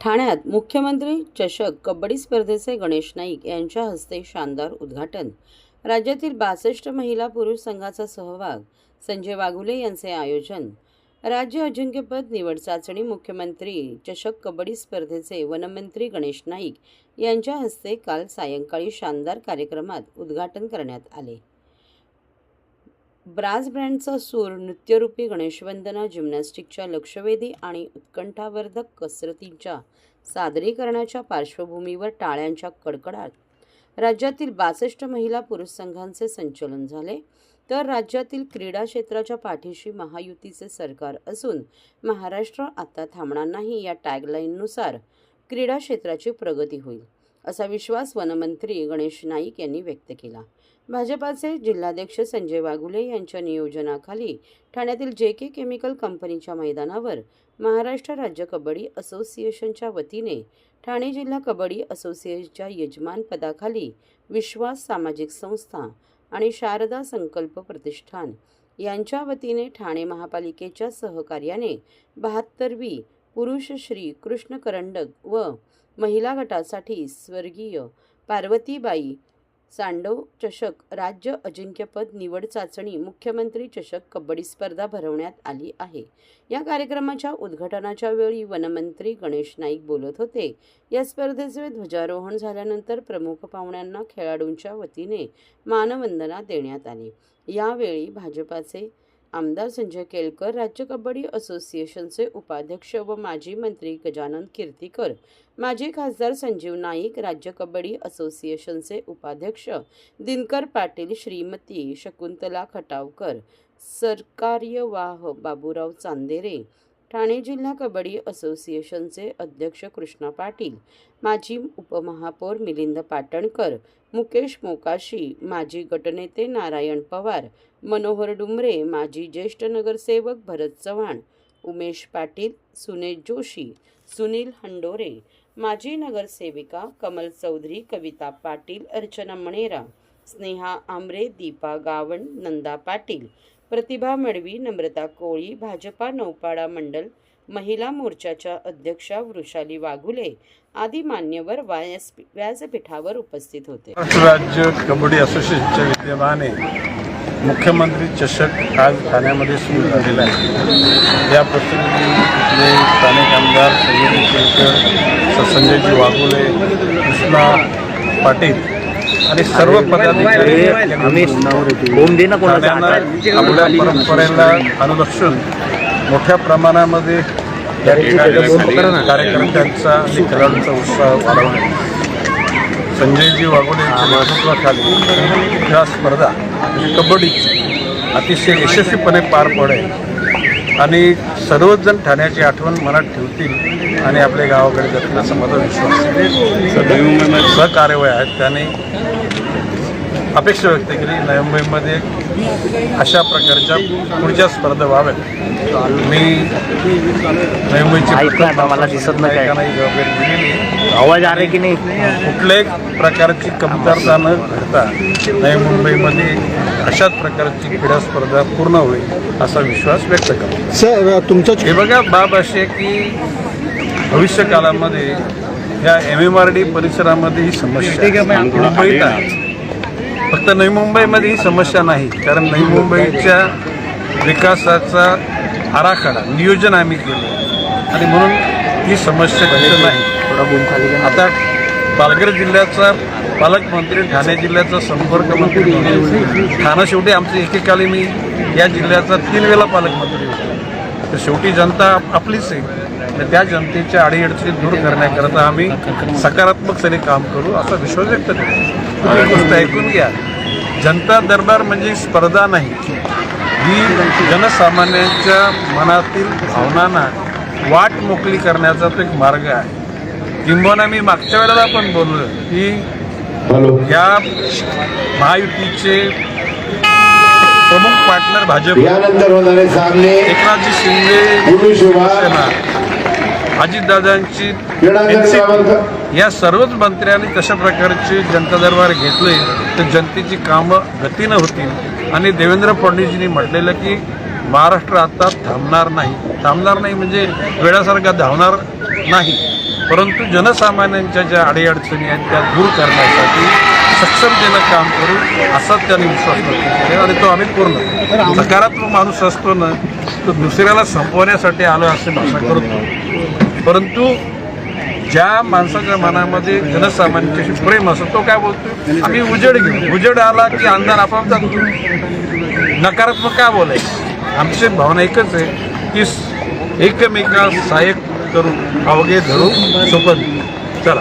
ठाण्यात मुख्यमंत्री चषक कबड्डी स्पर्धेचे गणेश नाईक यांच्या हस्ते शानदार उद्घाटन. राज्यातील बासष्ट महिला पुरुष संघाचा सहभाग संजय वाघुले यांचे आयोजन. राज्य अजिंक्यपद निवड चाचणी मुख्यमंत्री चषक कबड्डी स्पर्धेचे वनमंत्री गणेश नाईक यांच्या हस्ते काल सायंकाळी शानदार कार्यक्रमात उद्घाटन करण्यात आले. ब्रास ब्रँडचा सूर नृत्यरूपी गणेशवंदना जिम्नॅस्टिकच्या लक्षवेधी आणि उत्कंठावर्धक कसरतींच्या सादरीकरणाच्या पार्श्वभूमीवर टाळ्यांच्या कडकडाट. राज्यातील बासष्ट महिला पुरुष संघांचे संचलन झाले. तर राज्यातील क्रीडा क्षेत्राच्या पाठीशी महायुतीचे सरकार असून महाराष्ट्र आता थांबणार नाही या टॅगलाईननुसार क्रीडा क्षेत्राची प्रगती होईल. असा विश्वास वनमंत्री गणेश नाईक यांनी व्यक्त केला. भाजपाचे जिल्हाध्यक्ष संजय वाघुले यांच्या नियोजनाखाली ठाण्यातील जे के केमिकल कंपनीच्या मैदानावर महाराष्ट्र राज्य कबड्डी असोसिएशनच्या वतीने ठाणे जिल्हा कबड्डी असोसिएशनच्या यजमानपदाखाली विश्वास सामाजिक संस्था आणि शारदा संकल्प प्रतिष्ठान यांच्या वतीने ठाणे महापालिकेच्या सहकार्याने बहात्तरवी पुरुष श्री कृष्ण करंडक व महिला गटासाठी स्वर्गीय पार्वतीबाई सांडव चषक राज्य अजिंक्यपद निवड चाचणी मुख्यमंत्री चषक कबड्डी स्पर्धा भरवण्यात आली आहे. या कार्यक्रमाच्या उद्घाटनाच्या वेळी वनमंत्री गणेश नाईक बोलत होते. या स्पर्धेचे ध्वजारोहण झाल्यानंतर प्रमुख पाहुण्यांना खेळाडूंच्या वतीने मानवंदना देण्यात आली. यावेळी भाजपाचे आमदार संजय केळकर राज्य कबड्डी असोसिएशनचे उपाध्यक्ष व माजी मंत्री गजानन कीर्तीकर माजी खासदार संजीव नाईक राज्य कबड्डी असोसिएशनचे उपाध्यक्ष दिनकर पाटील श्रीमती शकुंतला खटावकर सरकार्यवाह बाबूराव चांदेरे ठाणे जिल्हा कबड्डी असोसिएशनचे अध्यक्ष कृष्णा पाटील माजी उपमहापौर मिलिंद पाटणकर मुकेश मोकाशी माजी गटनेते नारायण पवार मनोहर डुमरे माजी ज्येष्ठ नगरसेवक भरत चव्हाण उमेश पाटील सुनेश जोशी सुनील हंडोरे माजी नगरसेविका कमल चौधरी कविता पाटील अर्चना मणेरा स्नेहा आमरे दीपा गावण नंदा पाटील प्रतिभा मडवी नम्रता कोळी भाजपा नौपाडा मंडल महिला मोर्चाच्या अध्यक्षा वृषाली वाघुले आदी मान्यवर व्यास व्यासपीठावर उपस्थित होते. महाराष्ट्र राज्य कबड्डी असोसिएशनच्या विद्यमाने मुख्यमंत्री चषक आज ठाण्यामध्ये सुरू झालेला आहे. या प्रसंगी तिथले स्थानिक आमदार संजय केळकर संजयजी वाघुले कृष्णा पाटील आणि सर्व पदाधिकारी होम दे ना आपल्या परंपरेला अनुलक्षून मोठ्या प्रमाणामध्ये या ठिकाणी कार्यकर्त्यांचा आणि खेळाडूंचा उत्साह वाढवणे संजयजी वाघोले यांच्या नेतृत्वाखाली ह्या स्पर्धा म्हणजे कबड्डीची अतिशय यशस्वीपणे पार पडेल. आणि सर्वच जण ठाण्याची आठवण मनात ठेवतील आणि आपल्या गावाकडे जातील असा माझा विश्वास आहे. सहकार्यवाह आहेत त्याने अपेक्षा व्यक्त केली नवी मुंबईमध्ये अशा प्रकारच्या पुढच्या स्पर्धा व्हाव्यात. मी नवी मुंबईची मला दिसत नाही. आवाज आ रहा की नाही? कुठल्याही प्रकारची कमतरता न घडता नवी मुंबईमध्ये अशाच प्रकारची क्रीडा स्पर्धा पूर्ण होईल असा विश्वास व्यक्त करतो. सर तुमचं हे बघा बाब अशी आहे की भविष्य काळामध्ये या एम एम आर डी परिसरामध्ये ही समस्या मुंबईत आहे. फक्त नवी मुंबईमध्ये ही समस्या नाही. कारण नवी मुंबईच्या विकासाचा आराखडा नियोजन आम्ही केलं आणि म्हणून ही समस्या तिथं नाही. आता पालघर जिल्ह्याचा पालकमंत्री ठाणे जिल्ह्याचा संपर्क मंत्री ठाणं शेवटी आमचं एकेकाली मी या जिल्ह्याचा तीन वेळा पालकमंत्री होतो. तर शेवटी जनता आप- आपलीच आहे. तर त्या जनतेच्या अडीअडचणी दूर करण्याकरता आम्ही सकारात्मकतेने काम करू असा विश्वास व्यक्त करतो. आणि गोष्ट ऐकून घ्या. जनता दरबार म्हणजे स्पर्धा नाही. ही जनसामान्यांच्या मनातील भावनांना वाट मोकळी करण्याचा तो एक मार्ग आहे. किंबहुना मी मागच्या वेळेला पण बोललो की या महायुतीचे प्रमुख पार्टनर भाजप. यानंतर होणारे सामने एकनाथजी शिंदे अजितदादांची या सर्वच मंत्र्यांनी तशा प्रकारचे जनता दरबार घेतले तर जनतेची कामं गतीनं होतील. आणि देवेंद्र फडणवीसजींनी म्हटलेलं की महाराष्ट्र आता थांबणार नाही. थांबणार नाही म्हणजे वेळासारखा धावणार नाही. परंतु जनसामान्यांच्या ज्या अडीअडचणी आहेत त्या दूर करण्यासाठी सक्षमतेनं काम करू असा त्यांनी विश्वास व्यक्त केला आणि तो आम्ही पूर्ण नकारात्मक सकारात्मक माणूस असतो ना तो दुसऱ्याला संपवण्यासाठी आलो असे भाषा करतो. परंतु ज्या माणसाच्या मनामध्ये जनसामान्यांच्याशी प्रेम असतो तो काय बोलतो आम्ही उजेड घेऊ. उजेड आला की अंधार आपाप जातो. नकारात्मक काय बोलायचं? आमची भावना एकच आहे की एकमेका सहाय्यक करून अवघे धरू सोपन चला.